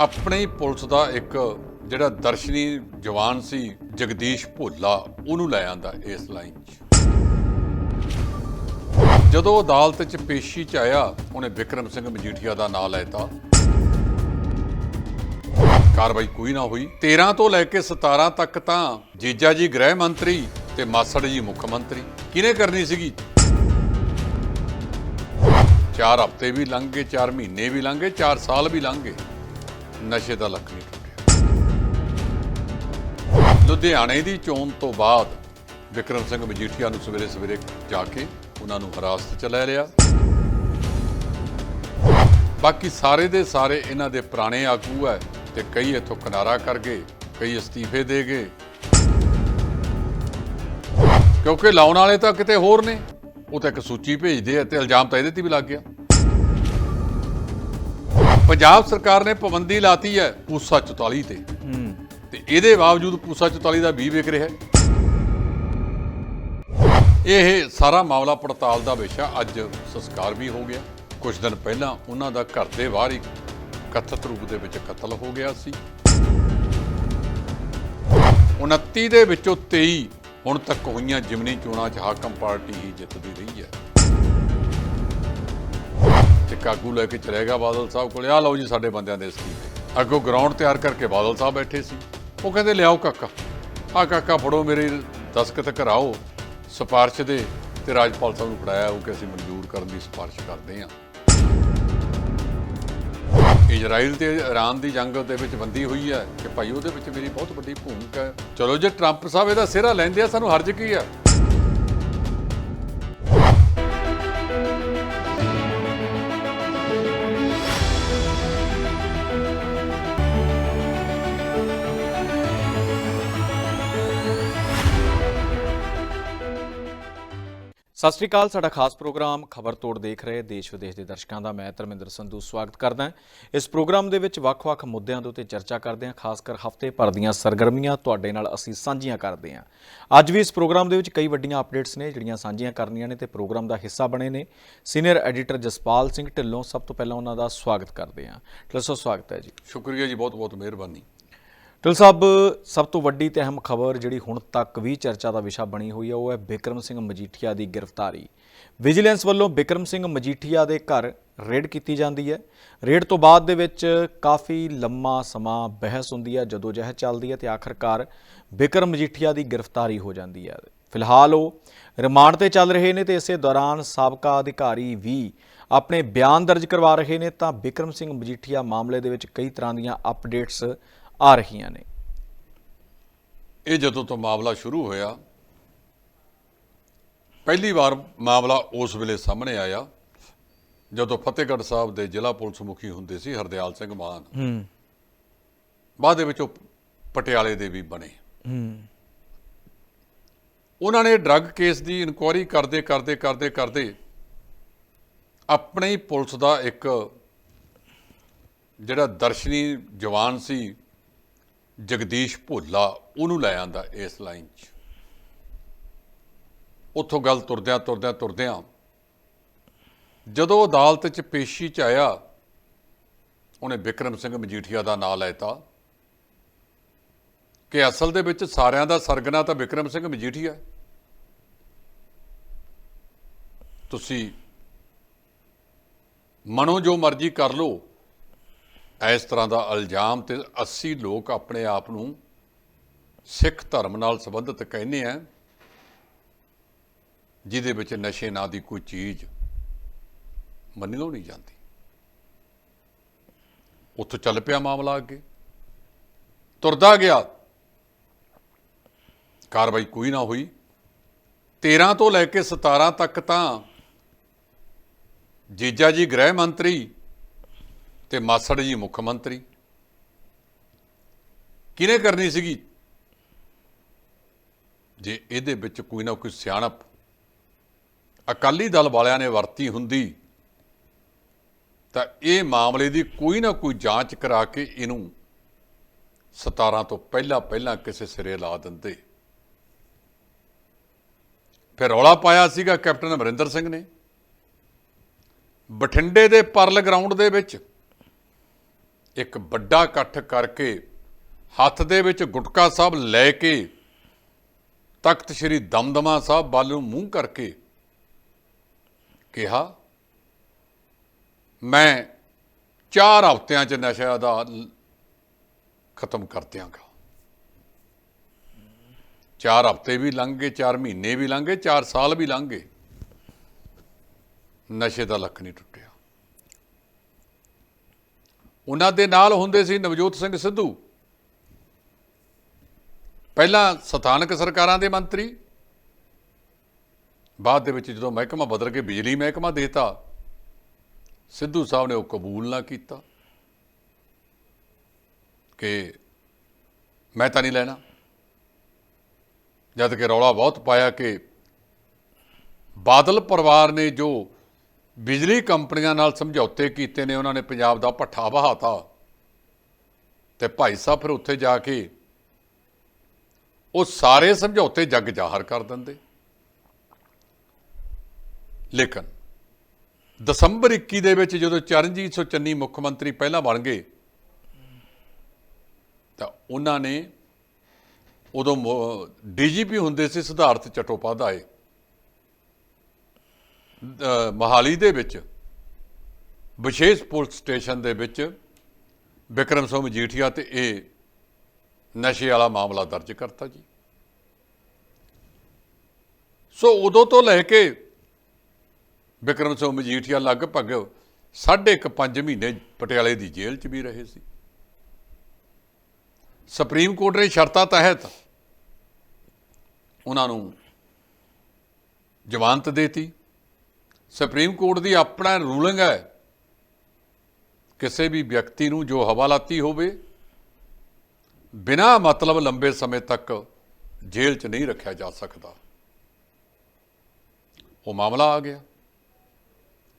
ਆਪਣੇ ਪੁਲਿਸ ਦਾ ਇੱਕ ਜਿਹੜਾ ਦਰਸ਼ਨੀ ਜਵਾਨ ਸੀ, ਜਗਦੀਸ਼ ਭੋਲਾ, ਉਹਨੂੰ ਲੈ ਆਂਦਾ ਇਸ ਲਾਈਨ 'ਚ। ਜਦੋਂ ਅਦਾਲਤ 'ਚ ਪੇਸ਼ੀ 'ਚ ਆਇਆ, ਉਹਨੇ ਵਿਕਰਮ ਸਿੰਘ ਮਜੀਠੀਆ ਦਾ ਨਾਮ ਲੈਤਾ ਕਾਰਵਾਈ ਕੋਈ ਨਾ ਹੋਈ। 13 ਤੋਂ ਲੈ ਕੇ 17 ਤੱਕ ਤਾਂ ਜੀਜਾ ਜੀ ਗ੍ਰਹਿ ਮੰਤਰੀ ਤੇ ਮਾਸੜ ਜੀ ਮੁੱਖ ਮੰਤਰੀ। ਕਿਹਨੇ ਕਰਨੀ ਸੀਗੀ? 4 ਹਫ਼ਤੇ ਵੀ ਲੰਘ ਗਏ 4 ਮਹੀਨੇ ਵੀ ਲੰਘ ਗਏ 4 ਸਾਲ ਵੀ ਲੰਘ ਗਏ। ਨਸ਼ੇ ਦਾ ਲੱਕ ਨਹੀਂ ਟੁੱਟਿਆ। ਲੁਧਿਆਣੇ ਦੀ ਚੋਣ ਤੋਂ ਬਾਅਦ ਵਿਕਰਮ ਸਿੰਘ ਮਜੀਠੀਆ ਨੂੰ ਸਵੇਰੇ ਸਵੇਰੇ ਜਾ ਕੇ ਉਹਨਾਂ ਨੂੰ ਹਿਰਾਸਤ ਚ ਲੈ ਲਿਆ। ਬਾਕੀ ਸਾਰੇ ਦੇ ਸਾਰੇ ਇਹਨਾਂ ਦੇ ਪੁਰਾਣੇ ਆਗੂ ਹੈ ਤੇ ਕਈ ਇਥੋਂ ਕਿਨਾਰਾ ਕਰ ਗਏ, ਕਈ ਅਸਤੀਫੇ ਦੇ ਗਏ। ਕਿਉਂਕਿ ਲਾਉਣ ਵਾਲੇ ਤਾਂ ਕਿਤੇ ਹੋਰ ਨੇ, ਉਹ ਤਾਂ ਇੱਕ ਸੂਚੀ ਭੇਜਦੇ ਆ ਤੇ ਇਲਜ਼ਾਮ ਤਾਂ ਇਹਦੇ ਤੇ ਵੀ ਲੱਗ ਗਿਆ। ਪੰਜਾਬ ਸਰਕਾਰ ਨੇ ਪਾਬੰਦੀ ਲਾਤੀ ਹੈ ਪੂਸਾ 44 ਤੇ। ਤੇ ਇਹਦੇ ਬਾਵਜੂਦ ਪੂਸਾ 44 ਦਾ ਵੀ ਵਿਕ ਰਿਹਾ ਹੈ। ਇਹ ਸਾਰਾ ਮਾਮਲਾ ਪੜਤਾਲ ਦਾ ਵਿਸ਼ਾ ਅੱਜ ਸੰਸਕਾਰ ਵੀ ਹੋ ਗਿਆ। ਕੁਝ ਦਿਨ ਪਹਿਲਾਂ ਉਹਨਾਂ ਦਾ ਘਰ ਦੇ ਬਾਹਰ ਹੀ ਕਥਿਤ ਰੂਪ ਦੇ ਵਿੱਚ ਕਤਲ ਹੋ ਗਿਆ ਸੀ। 29 ਦੇ ਵਿੱਚੋਂ 23 ਹੁਣ ਤੱਕ ਹੋਈਆਂ ਜਿਮਨੀ ਚੋਣਾਂ 'ਚ ਹਾਕਮ ਪਾਰਟੀ ਹੀ ਜਿੱਤਦੀ ਰਹੀ ਹੈ। ਤੇ ਕਾਗੂ ਲੈ ਕੇ ਚਲੇਗਾ ਬਾਦਲ ਸਾਹਿਬ ਕੋਲੇ। ਆ ਲਓ ਜੀ ਸਾਡੇ ਬੰਦਿਆਂ ਦੇ ਅਸਤੀਫੇ ਅੱਗੋਂ ਗਰਾਊਂਡ ਤਿਆਰ ਕਰਕੇ ਬਾਦਲ ਸਾਹਿਬ ਬੈਠੇ ਸੀ। ਉਹ ਕਹਿੰਦੇ, ਲਿਆਓ ਕਾਕਾ। ਆ ਕਾਕਾ ਫੜੋ ਮੇਰੇ ਦਸਖਤ ਕਰਾਓ। ਸਿਫਾਰਿਸ਼ ਦੇ ਤੇ ਰਾਜਪਾਲ ਸਾਹਿਬ ਨੂੰ ਫੜਾਇਆ ਉਹ ਕਿ ਅਸੀਂ ਮਨਜ਼ੂਰ ਕਰਨ ਦੀ ਸਿਫਾਰਿਸ਼ ਕਰਦੇ ਹਾਂ। ਇਜ਼ਰਾਈਲ ਤੇ ਇਰਾਨ ਦੀ ਜੰਗ ਦੇ ਵਿੱਚ ਬੰਦੀ ਹੋਈ ਹੈ ਕਿ ਭਾਈ ਉਹਦੇ ਵਿੱਚ ਮੇਰੀ ਬਹੁਤ ਵੱਡੀ ਭੂਮਿਕਾ ਹੈ। ਚਲੋ ਜੇ ਟਰੰਪ ਸਾਹਿਬ ਇਹਦਾ ਸਿਹਰਾ ਲੈਂਦੇ ਆ, ਸਾਨੂੰ ਹਰਜ ਕੀ ਆ? ਸਤਿ ਸ਼੍ਰੀ ਅਕਾਲ, ਸਾਡਾ ਖਾਸ ਪ੍ਰੋਗਰਾਮ ਖਬਰ ਤੋੜ ਦੇਖ ਰਹੇ ਦੇਸ਼ ਵਿਦੇਸ਼ ਦੇ ਦਰਸ਼ਕਾਂ ਦਾ। ਮੈਂ ਧਰਮਿੰਦਰ ਸੰਧੂ ਸਵਾਗਤ ਕਰਦਾ ਹਾਂ। ਇਸ ਪ੍ਰੋਗਰਾਮ ਦੇ ਵਿੱਚ ਵੱਖ-ਵੱਖ ਮੁੱਦਿਆਂ ਦੇ ਉੱਤੇ ਚਰਚਾ ਕਰਦੇ ਹਾਂ, ਖਾਸ ਕਰ ਹਫ਼ਤੇ ਭਰ ਦੀਆਂ ਸਰਗਰਮੀਆਂ ਤੁਹਾਡੇ ਨਾਲ ਅਸੀਂ ਸਾਂਝੀਆਂ ਕਰਦੇ ਹਾਂ। ਅੱਜ ਵੀ ਇਸ ਪ੍ਰੋਗਰਾਮ ਦੇ ਵਿੱਚ ਕਈ ਵੱਡੀਆਂ ਅਪਡੇਟਸ ਨੇ, ਜਿਹੜੀਆਂ ਸਾਂਝੀਆਂ ਕਰਨੀਆਂ ਨੇ ਤੇ ਪ੍ਰੋਗਰਾਮ ਦਾ ਹਿੱਸਾ ਬਣੇ ਨੇ। ਸੀਨੀਅਰ ਐਡੀਟਰ ਜਸਪਾਲ ਸਿੰਘ ਢਿੱਲੋਂ, ਸਭ ਤੋਂ ਪਹਿਲਾਂ ਉਹਨਾਂ ਦਾ ਸਵਾਗਤ ਕਰਦੇ ਹਾਂ। ਢਿੱਲੋਂ ਸਵਾਗਤ ਹੈ ਜੀ। ਸ਼ੁਕਰੀਆ ਜੀ ਬਹੁਤ ਬਹੁਤ ਮਿਹਰਬਾਨੀ। ਢਿੱਲ ਸਾਹਿਬ, ਸਭ ਤੋਂ ਵੱਡੀ ਤੇ ਅਹਿਮ ਖਬਰ ਜਿਹੜੀ ਹੁਣ ਤੱਕ ਵੀ ਚਰਚਾ ਦਾ ਵਿਸ਼ਾ ਬਣੀ ਹੋਈ ਹੈ ਉਹ ਹੈ ਬਿਕਰਮ ਸਿੰਘ ਮਜੀਠੀਆ ਦੀ ਗ੍ਰਿਫਤਾਰੀ। ਵਿਜੀਲੈਂਸ ਵੱਲੋਂ ਬਿਕਰਮ ਸਿੰਘ ਮਜੀਠੀਆ ਦੇ ਘਰ ਰੇਡ ਕੀਤੀ ਜਾਂਦੀ ਹੈ। ਰੇਡ ਤੋਂ ਬਾਅਦ ਦੇ ਵਿੱਚ ਕਾਫੀ ਲੰਮਾ ਸਮਾਂ ਬਹਿਸ ਹੁੰਦੀ ਹੈ, ਜਦੋਂ ਜਹਿ ਚੱਲਦੀ ਹੈ ਤੇ ਆਖਰਕਾਰ ਬਿਕਰਮ ਮਜੀਠੀਆ ਦੀ ਗ੍ਰਿਫਤਾਰੀ ਹੋ ਜਾਂਦੀ ਹੈ। ਫਿਲਹਾਲ ਉਹ ਰਿਮਾਂਡ ਤੇ ਚੱਲ ਰਹੇ ਨੇ ਤੇ ਇਸੇ ਦੌਰਾਨ ਸਾਬਕਾ ਅਧਿਕਾਰੀ ਵੀ ਆਪਣੇ ਬਿਆਨ ਦਰਜ ਕਰਵਾ ਰਹੇ ਨੇ, ਤਾਂ ਬਿਕਰਮ ਸਿੰਘ ਮਜੀਠੀਆ ਮਾਮਲੇ ਦੇ ਵਿੱਚ ਕਈ ਤਰ੍ਹਾਂ ਦੀਆਂ ਅਪਡੇਟਸ ਆ ਰਹੀਆਂ ਨੇ। ਇਹ ਜਦੋਂ ਤੋਂ ਮਾਮਲਾ ਸ਼ੁਰੂ ਹੋਇਆ ਪਹਿਲੀ ਵਾਰ ਮਾਮਲਾ ਉਸ ਵੇਲੇ ਸਾਹਮਣੇ ਆਇਆ ਜਦੋਂ ਫਤਿਹਗੜ੍ਹ ਸਾਹਿਬ ਦੇ ਜ਼ਿਲ੍ਹਾ ਪੁਲਿਸ ਮੁਖੀ ਹੁੰਦੇ ਸੀ ਹਰਦਿਆਲ ਸਿੰਘ ਮਾਨ। ਹੂੰ। ਬਾਅਦ ਦੇ ਵਿੱਚ ਉਹ ਪਟਿਆਲੇ ਦੇ ਵੀ ਬਣੇ। ਹੂੰ। ਉਹਨਾਂ ਨੇ ਡਰੱਗ ਕੇਸ ਦੀ ਇਨਕੁਆਇਰੀ ਕਰਦੇ ਕਰਦੇ ਕਰਦੇ ਕਰਦੇ ਆਪਣੇ ਹੀ ਪੁਲਿਸ ਦਾ ਇੱਕ ਜਿਹੜਾ ਦਰਸ਼ਨੀ ਜਵਾਨ ਸੀ ਜਗਦੀਸ਼ ਭੋਲਾ ਉਹਨੂੰ ਲੈ ਆਂਦਾ ਇਸ ਲਾਈਨ 'ਚ। ਉੱਥੋਂ ਗੱਲ ਤੁਰਦਿਆਂ ਤੁਰਦਿਆਂ ਤੁਰਦਿਆਂ ਜਦੋਂ ਅਦਾਲਤ 'ਚ ਪੇਸ਼ੀ 'ਚ ਆਇਆ, ਉਹਨੇ ਵਿਕਰਮ ਸਿੰਘ ਮਜੀਠੀਆ ਦਾ ਨਾਮ ਲੈਤਾ ਕਿ ਅਸਲ ਦੇ ਵਿੱਚ ਸਾਰਿਆਂ ਦਾ ਸਰਗਨਾ ਤਾਂ ਵਿਕਰਮ ਸਿੰਘ ਮਜੀਠੀਆ ਤੁਸੀਂ ਮਨੋ ਜੋ ਮਰਜ਼ੀ ਕਰ ਲਓ ਇਸ ਤਰ੍ਹਾਂ ਦਾ ਇਲਜ਼ਾਮ ਤੇ 80 ਲੋਕ ਆਪਣੇ ਆਪ ਨੂੰ ਸਿੱਖ ਧਰਮ ਨਾਲ ਸੰਬੰਧਿਤ ਕਹਿੰਦੇ ਆ, ਜਿਹਦੇ ਵਿੱਚ ਨਸ਼ੇ ਨਾਂ ਦੀ ਕੋਈ ਚੀਜ਼ ਮੰਨੀ ਲਓ ਨਹੀਂ ਜਾਂਦੀ। ਉੱਥੋਂ ਚੱਲ ਪਿਆ ਮਾਮਲਾ ਅੱਗੇ। ਤੁਰਦਾ ਗਿਆ। ਕਾਰਵਾਈ ਕੋਈ ਨਾ ਹੋਈ। 13 ਤੋਂ ਲੈ ਕੇ 17 ਤੱਕ ਤਾਂ ਜੀਜਾ ਜੀ ਗ੍ਰਹਿ ਮੰਤਰੀ ਤੇ ਮਾਸੜ ਜੀ ਮੁੱਖ ਮੰਤਰੀ। ਕਿਹਨੇ ਕਰਨੀ ਸੀਗੀ? ਜੇ ਇਹਦੇ ਵਿੱਚ ਕੋਈ ਨਾ ਕੋਈ ਸਿਆਣਪ, ਅਕਾਲੀ ਦਲ ਵਾਲਿਆਂ ਨੇ ਵਰਤੀ ਹੁੰਦੀ, ਤਾਂ ਇਹ ਮਾਮਲੇ ਦੀ ਕੋਈ ਨਾ ਕੋਈ ਜਾਂਚ ਕਰਾ ਕੇ ਇਹਨੂੰ 17 ਤੋਂ ਪਹਿਲਾਂ ਪਹਿਲਾਂ ਕਿਸੇ ਸਿਰੇ ਲਾ ਦਿੰਦੇ। ਫਿਰ ਰੌਲਾ ਪਾਇਆ ਸੀਗਾ ਕੈਪਟਨ ਅਮਰਿੰਦਰ ਸਿੰਘ ਨੇ। ਬਠਿੰਡੇ ਦੇ ਪਰਲ ਗਰਾਊਂਡ ਦੇ ਵਿੱਚ ਇੱਕ ਵੱਡਾ ਇਕੱਠ ਕਰਕੇ ਹੱਥ ਦੇ ਵਿੱਚ ਗੁਟਕਾ ਸਾਹਿਬ ਲੈ ਕੇ ਤਖਤ ਸ੍ਰੀ ਦਮਦਮਾ ਸਾਹਿਬ ਵੱਲ ਨੂੰ ਮੂੰਹ ਕਰਕੇ ਕਿਹਾ, ਮੈਂ ਚਾਰ ਹਫ਼ਤਿਆਂ 'ਚ ਨਸ਼ਾ ਦਾ ਖਤਮ ਕਰ ਦਿਆਂਗਾ। ਚਾਰ ਹਫ਼ਤੇ ਵੀ ਲੰਘ ਗਏ ਚਾਰ ਮਹੀਨੇ ਵੀ ਲੰਘ ਗਏ ਚਾਰ ਸਾਲ ਵੀ ਲੰਘ ਗਏ ਨਸ਼ੇ ਦਾ ਲੱਕ ਨਹੀਂ ਟੁੱਟਿਆ ਉਹਨਾਂ ਦੇ ਨਾਲ ਹੁੰਦੇ ਸੀ ਨਵਜੋਤ ਸਿੰਘ ਸਿੱਧੂ। ਪਹਿਲਾਂ ਸਥਾਨਕ ਸਰਕਾਰਾਂ ਦੇ ਮੰਤਰੀ। ਬਾਅਦ ਦੇ ਵਿੱਚ ਜਦੋਂ ਮਹਿਕਮਾ ਬਦਲ ਕੇ ਬਿਜਲੀ ਮਹਿਕਮਾ ਦੇਤਾ, ਸਿੱਧੂ ਸਾਹਿਬ ਨੇ ਉਹ ਕਬੂਲ ਨਾ ਕੀਤਾ ਕਿ ਮੈਂ ਤਾਂ ਨਹੀਂ ਲੈਣਾ। ਜਦ ਕਿ ਰੌਲਾ ਬਹੁਤ ਪਾਇਆ ਕਿ ਬਾਦਲ ਪਰਿਵਾਰ ਨੇ ਜੋ ਬਿਜਲੀ ਕੰਪਨੀਆਂ ਨਾਲ ਸਮਝੌਤੇ ਕੀਤੇ ਨੇ, ਉਹਨਾਂ ਨੇ ਪੰਜਾਬ ਦਾ ਪੱਠਾ ਬਹਾਤਾ ਤੇ ਭਾਈ ਸਾਹਿਬ ਫਿਰ ਉੱਥੇ ਜਾ ਕੇ ਉਹ ਸਾਰੇ ਸਮਝੌਤੇ ਜੱਗ ਜ਼ਾਹਰ ਕਰ ਦਿੰਦੇ। ਲੇਕਿਨ ਦਸੰਬਰ 21 ਦੇ ਵਿੱਚ ਜਦੋਂ ਚਰਨਜੀਤ ਸਿੰਘ ਚੰਨੀ ਮੁੱਖ ਮੰਤਰੀ ਪਹਿਲਾਂ ਬਣ ਗਏ, ਤਾਂ ਉਹਨਾਂ ਨੇ ਉਦੋਂ ਡੀਜੀਪੀ ਹੁੰਦੇ ਸੀ ਸਿਧਾਰਥ ਚਟੋਪਾਧਾਏ। ਮਹਾਲੀ ਦੇ ਵਿੱਚ, ਵਿਸ਼ੇਸ਼ ਪੁਲਿਸ ਸਟੇਸ਼ਨ ਦੇ ਵਿੱਚ ਵਿਕਰਮ ਸਿੰਘ ਮਜੀਠੀਆ ਤੇ ਇਹ ਨਸ਼ੇ ਵਾਲਾ ਮਾਮਲਾ ਦਰਜ ਕਰਤਾ ਜੀ। ਸੋ ਉਦੋਂ ਤੋਂ ਲੈ ਕੇ ਵਿਕਰਮ ਸਿੰਘ ਮਜੀਠੀਆ ਲਗਭਗ ਸਾਢੇ ਕੁ ਪੰਜ ਮਹੀਨੇ ਪਟਿਆਲੇ ਦੀ ਜੇਲ੍ਹ 'ਚ ਵੀ ਰਹੇ ਸੀ। ਸੁਪਰੀਮ ਕੋਰਟ ਨੇ ਸ਼ਰਤਾਂ ਤਹਿਤ ਉਹਨਾਂ ਨੂੰ ਜ਼ਮਾਨਤ ਦੇਤੀ। ਸੁਪਰੀਮ ਕੋਰਟ ਦੀ ਆਪਣਾ ਰੂਲਿੰਗ ਹੈ ਕਿਸੇ ਵੀ ਵਿਅਕਤੀ ਨੂੰ ਜੋ ਹਵਾਲਾਤੀ ਹੋਵੇ, ਬਿਨਾ ਮਤਲਬ ਲੰਬੇ ਸਮੇਂ ਤੱਕ ਜੇਲ੍ਹ 'ਚ ਨਹੀਂ ਰੱਖਿਆ ਜਾ ਸਕਦਾ। ਉਹ ਮਾਮਲਾ ਆ ਗਿਆ।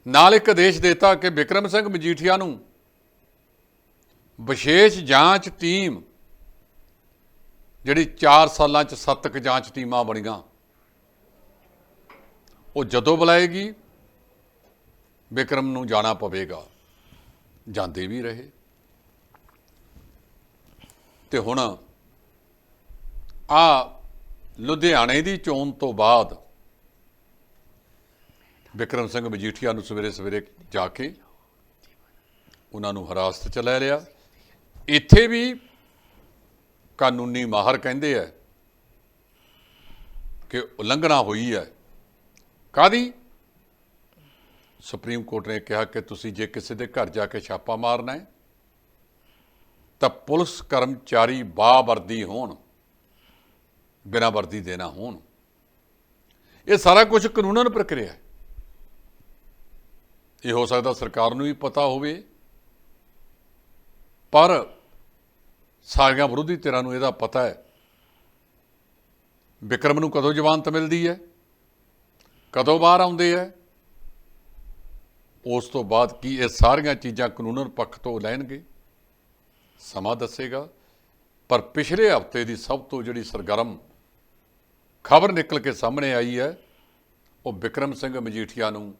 ਨਾਲ ਇੱਕ ਆਦੇਸ਼ ਦਿੱਤਾ ਕਿ ਵਿਕਰਮ ਸਿੰਘ ਮਜੀਠੀਆ ਨੂੰ ਵਿਸ਼ੇਸ਼ ਜਾਂਚ ਟੀਮ, ਜਿਹੜੀ 4 ਸਾਲਾਂ 'ਚ 7 ਜਾਂਚ ਟੀਮਾਂ ਬਣੀਆਂ, ਉਹ ਜਦੋਂ ਬੁਲਾਏਗੀ ਵਿਕਰਮ ਨੂੰ ਜਾਣਾ ਪਵੇਗਾ। ਜਾਂਦੇ ਵੀ ਰਹੇ। ਤੇ ਹੁਣ ਆ ਲੁਧਿਆਣੇ ਦੀ ਚੋਣ ਤੋਂ ਬਾਅਦ ਵਿਕਰਮ ਸਿੰਘ ਮਜੀਠੀਆ ਨੂੰ ਸਵੇਰੇ ਸਵੇਰੇ ਜਾ ਕੇ ਉਹਨਾਂ ਨੂੰ ਹਿਰਾਸਤ ਚ ਲੈ ਲਿਆ। ਇੱਥੇ ਵੀ ਕਾਨੂੰਨੀ ਮਾਹਰ ਕਹਿੰਦੇ ਆ ਕਿ ਉਲੰਘਣਾ ਹੋਈ ਹੈ। ਕਾਦੀ ਸੁਪਰੀਮ ਕੋਰਟ ਨੇ ਕਿਹਾ ਕਿ ਤੁਸੀਂ ਜੇ ਕਿਸੇ ਦੇ ਘਰ ਜਾ ਕੇ ਛਾਪਾ ਮਾਰਨਾ ਹੈ, ਤਾਂ ਪੁਲਿਸ ਕਰਮਚਾਰੀ ਬਾਵਰਦੀ ਹੋਣ, ਬਿਨਾਂ ਵਰਦੀ ਦੇਣਾ ਹੋਣ। ਇਹ ਸਾਰਾ ਕੁਝ ਕਾਨੂੰਨਨ ਪ੍ਰਕਿਰਿਆ ਹੈ। ਇਹ ਹੋ ਸਕਦਾ ਸਰਕਾਰ ਨੂੰ ਵੀ ਪਤਾ ਹੋਵੇ, ਪਰ ਸਾਰੀਆਂ ਵਿਰੋਧੀ ਧਿਰਾਂ ਨੂੰ ਇਹਦਾ ਪਤਾ ਹੈ। ਵਿਕਰਮ ਨੂੰ ਕਦੋਂ ਜ਼ਮਾਨਤ ਮਿਲਦੀ ਹੈ? ਕਦੋਂ ਬਾਹਰ ਆਉਂਦੇ ਹੈ? ਉਸ ਤੋਂ ਬਾਅਦ ਕੀ ਇਹ ਸਾਰੀਆਂ ਚੀਜ਼ਾਂ ਕਾਨੂੰਨਨ ਪੱਖ ਤੋਂ ਲੈਣਗੇ? ਸਮਾਂ ਦੱਸੇਗਾ। ਪਰ ਪਿਛਲੇ ਹਫ਼ਤੇ ਦੀ ਸਭ ਤੋਂ ਜਿਹੜੀ ਸਰਗਰਮ ਖਬਰ ਨਿਕਲ ਕੇ ਸਾਹਮਣੇ ਆਈ ਹੈ, ਉਹ ਵਿਕਰਮ ਸਿੰਘ ਮਜੀਠੀਆ ਨੂੰ।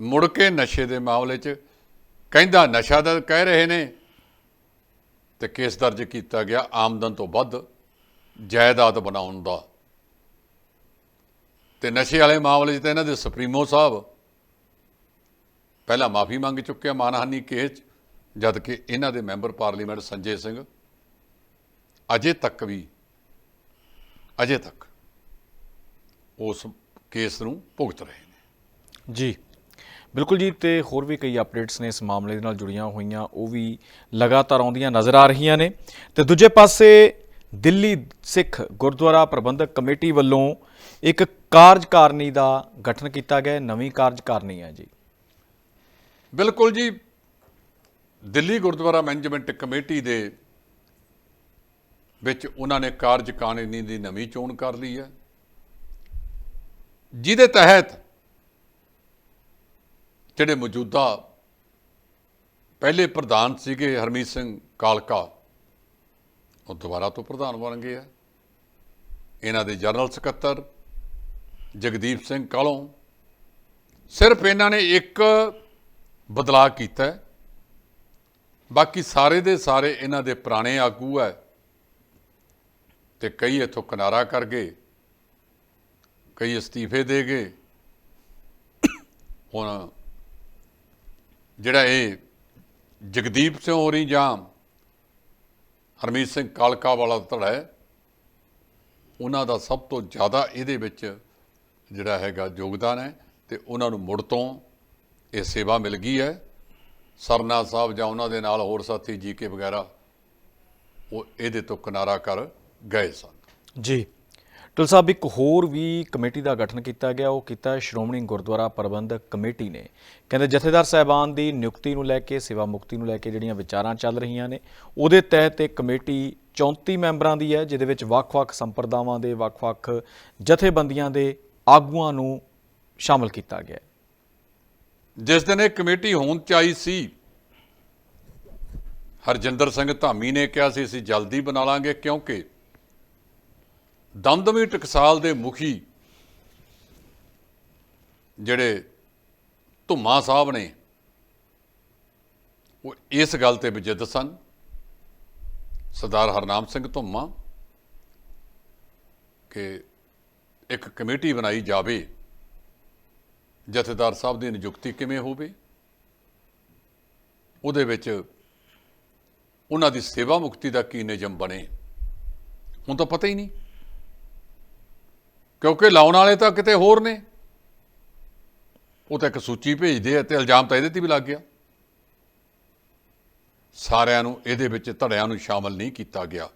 ਮੁੜ ਕੇ ਨਸ਼ੇ ਦੇ ਮਾਮਲੇ 'ਚ ਕਹਿੰਦਾ, ਨਸ਼ਾ ਦਾ ਕਹਿ ਰਹੇ ਨੇ ਤੇ ਕੇਸ ਦਰਜ ਕੀਤਾ ਗਿਆ ਆਮਦਨ ਤੋਂ ਵੱਧ ਜਾਇਦਾਦ ਬਣਾਉਣ ਦਾ। ਤੇ ਨਸ਼ੇ ਵਾਲੇ ਮਾਮਲੇ 'ਚ ਤਾਂ ਇਹਨਾਂ ਦੇ ਸੁਪਰੀਮੋ ਸਾਹਿਬ ਪਹਿਲਾਂ ਮਾਫੀ ਮੰਗ ਚੁੱਕਿਆ ਮਾਨਹਾਨੀ ਕੇਸ 'ਚ, ਜਦ ਕਿ ਇਹਨਾਂ ਦੇ ਮੈਂਬਰ ਪਾਰਲੀਮੈਂਟ ਸੰਜੇ ਸਿੰਘ। ਅਜੇ ਤੱਕ ਵੀ, ਅਜੇ ਤੱਕ ਉਸ ਕੇਸ ਨੂੰ ਭੁਗਤ ਰਹੇ ਨੇ। ਜੀ। ਬਿਲਕੁਲ ਜੀ, ਤੇ ਹੋਰ ਵੀ ਕਈ ਅਪਡੇਟਸ ਨੇ ਇਸ ਮਾਮਲੇ ਦੇ ਨਾਲ ਜੁੜੀਆਂ ਹੋਈਆਂ, ਉਹ ਵੀ ਲਗਾਤਾਰ ਆਉਂਦੀਆਂ ਨਜ਼ਰ ਆ ਰਹੀਆਂ ਨੇ। ਤੇ ਦੂਜੇ ਪਾਸੇ ਦਿੱਲੀ ਸਿੱਖ ਗੁਰਦੁਆਰਾ ਪ੍ਰਬੰਧਕ ਕਮੇਟੀ ਵੱਲੋਂ ਇੱਕ ਕਾਰਜਕਾਰਨੀ ਦਾ ਗਠਨ ਕੀਤਾ ਗਿਆ ਨਵੀਂ ਕਾਰਜਕਾਰਨੀ ਹੈ ਜੀ। ਬਿਲਕੁਲ ਜੀ, ਦਿੱਲੀ ਗੁਰਦੁਆਰਾ ਮੈਨੇਜਮੈਂਟ ਕਮੇਟੀ ਦੇ ਵਿੱਚ ਉਹਨਾਂ ਨੇ ਕਾਰਜਕਾਰਨੀ ਦੀ ਨਵੀਂ ਚੋਣ ਕਰ ਲਈ ਹੈ। ਜਿਹਦੇ ਤਹਿਤ ਜਿਹੜੇ ਮੌਜੂਦਾ ਪਹਿਲੇ ਪ੍ਰਧਾਨ ਸੀਗੇ ਹਰਮੀਤ ਸਿੰਘ ਕਾਲਕਾ, ਉਹ ਦੁਬਾਰਾ ਤੋਂ ਪ੍ਰਧਾਨ ਬਣ ਗਏ ਆ। ਇਹਨਾਂ ਦੇ ਜਨਰਲ ਸਕੱਤਰ ਜਗਦੀਪ ਸਿੰਘ ਕਾਲੋਂ, ਸਿਰਫ ਇਹਨਾਂ ਨੇ ਇੱਕ ਬਦਲਾਅ ਕੀਤਾ ਹੈ। ਬਾਕੀ ਸਾਰੇ ਦੇ ਸਾਰੇ ਇਹਨਾਂ ਦੇ ਪੁਰਾਣੇ ਆਗੂ ਹੈ ਤੇ ਕਈ ਇੱਥੋਂ ਕਿਨਾਰਾ ਕਰ ਗਏ, ਕਈ ਅਸਤੀਫੇ ਦੇ ਗਏ। ਹੁਣ ਜਿਹੜਾ ਇਹ ਜਗਦੀਪ ਸਿੰਘ ਹੋਰੀ ਜਾਂ ਹਰਮੀਤ ਸਿੰਘ ਕਾਲਕਾ ਵਾਲਾ ਧੜਾ ਹੈ, ਉਹਨਾਂ ਦਾ ਸਭ ਤੋਂ ਜ਼ਿਆਦਾ ਇਹਦੇ ਵਿੱਚ ਜਿਹੜਾ ਹੈਗਾ ਯੋਗਦਾਨ ਹੈ ਤੇ ਉਹਨਾਂ ਨੂੰ ਮੁੜ ਤੋਂ ਇਹ ਸੇਵਾ ਮਿਲ ਗਈ ਹੈ। ਸਰਨਾ ਸਾਹਿਬ ਜਾਂ ਉਹਨਾਂ ਦੇ ਨਾਲ ਹੋਰ ਸਾਥੀ ਜੀਕੇ ਵਗੈਰਾ, ਉਹ ਇਹਦੇ ਤੋਂ ਕਿਨਾਰਾ ਕਰ ਗਏ ਸਨ। ਜੀ। ਟੁਲ ਸਾਹਿਬ, ਇੱਕ ਹੋਰ ਵੀ ਕਮੇਟੀ ਦਾ ਗਠਨ ਕੀਤਾ ਗਿਆ, ਉਹ ਕੀਤਾ ਸ਼੍ਰੋਮਣੀ ਗੁਰਦੁਆਰਾ ਪ੍ਰਬੰਧਕ ਕਮੇਟੀ ਨੇ। ਕਹਿੰਦੇ ਜਥੇਦਾਰ ਸਾਹਿਬਾਨ ਦੀ ਨਿਯੁਕਤੀ ਨੂੰ ਲੈ ਕੇ, ਸੇਵਾ ਮੁਕਤੀ ਨੂੰ ਲੈ ਕੇ ਜਿਹੜੀਆਂ ਵਿਚਾਰਾਂ ਚੱਲ ਰਹੀਆਂ ਨੇ, ਉਹਦੇ ਤਹਿਤ ਇਹ ਕਮੇਟੀ 34 ਮੈਂਬਰਾਂ ਦੀ ਹੈ, ਜਿਹਦੇ ਵਿੱਚ ਵੱਖ-ਵੱਖ ਸੰਪਰਦਾਵਾਂ ਦੇ, ਵੱਖ-ਵੱਖ ਜਥੇਬੰਦੀਆਂ ਦੇ ਆਗੂਆਂ ਨੂੰ ਸ਼ਾਮਲ ਕੀਤਾ ਗਿਆ ਹੈ। ਜਿਸ ਦਿਨ ਇਹ ਕਮੇਟੀ ਹੋਣ ਚ ਆਈ ਸੀ, ਹਰਜਿੰਦਰ ਸਿੰਘ ਧਾਮੀ ਨੇ ਕਿਹਾ ਸੀ, ਅਸੀਂ ਜਲਦੀ ਬਣਾ ਲਾਂਗੇ ਕਿਉਂਕਿ ਦਮਦਮੀ ਟਕਸਾਲ ਦੇ ਮੁਖੀ ਜਿਹੜੇ ਧੁੰਮਾ ਸਾਹਿਬ ਨੇ, ਉਹ ਇਸ ਗੱਲ ਤੇ ਵਿਜਿੱਤ ਸਨ। ਸਰਦਾਰ ਹਰਨਾਮ ਸਿੰਘ ਧੁੰਮਾ ਕਿ ਇੱਕ ਕਮੇਟੀ ਬਣਾਈ ਜਾਵੇ। ਜਥੇਦਾਰ ਸਾਹਿਬ ਦੀ ਨਿਯੁਕਤੀ ਕਿਵੇਂ ਹੋਵੇ? ਉਹਦੇ ਵਿੱਚ ਉਹਨਾਂ ਦੀ ਸੇਵਾ ਮੁਕਤੀ ਦਾ ਕੀ ਨਿਯਮ ਬਣੇ? ਹੁਣ ਤਾਂ ਪਤਾ ਹੀ ਨਹੀਂ। ਕਿਉਂਕਿ ਲਾਉਣ ਵਾਲੇ ਤਾਂ ਕਿਤੇ ਹੋਰ ਨੇ। ਉਹ ਤਾਂ ਇੱਕ ਸੂਚੀ ਭੇਜਦੇ ਆ ਤੇ ਇਲਜ਼ਾਮ ਤਾਂ ਇਹਦੇ ਤੇ ਵੀ ਲੱਗ ਗਿਆ। ਸਾਰਿਆਂ ਨੂੰ ਇਹਦੇ ਵਿੱਚ ਧੜਿਆਂ ਨੂੰ ਸ਼ਾਮਲ ਨਹੀਂ ਕੀਤਾ ਗਿਆ।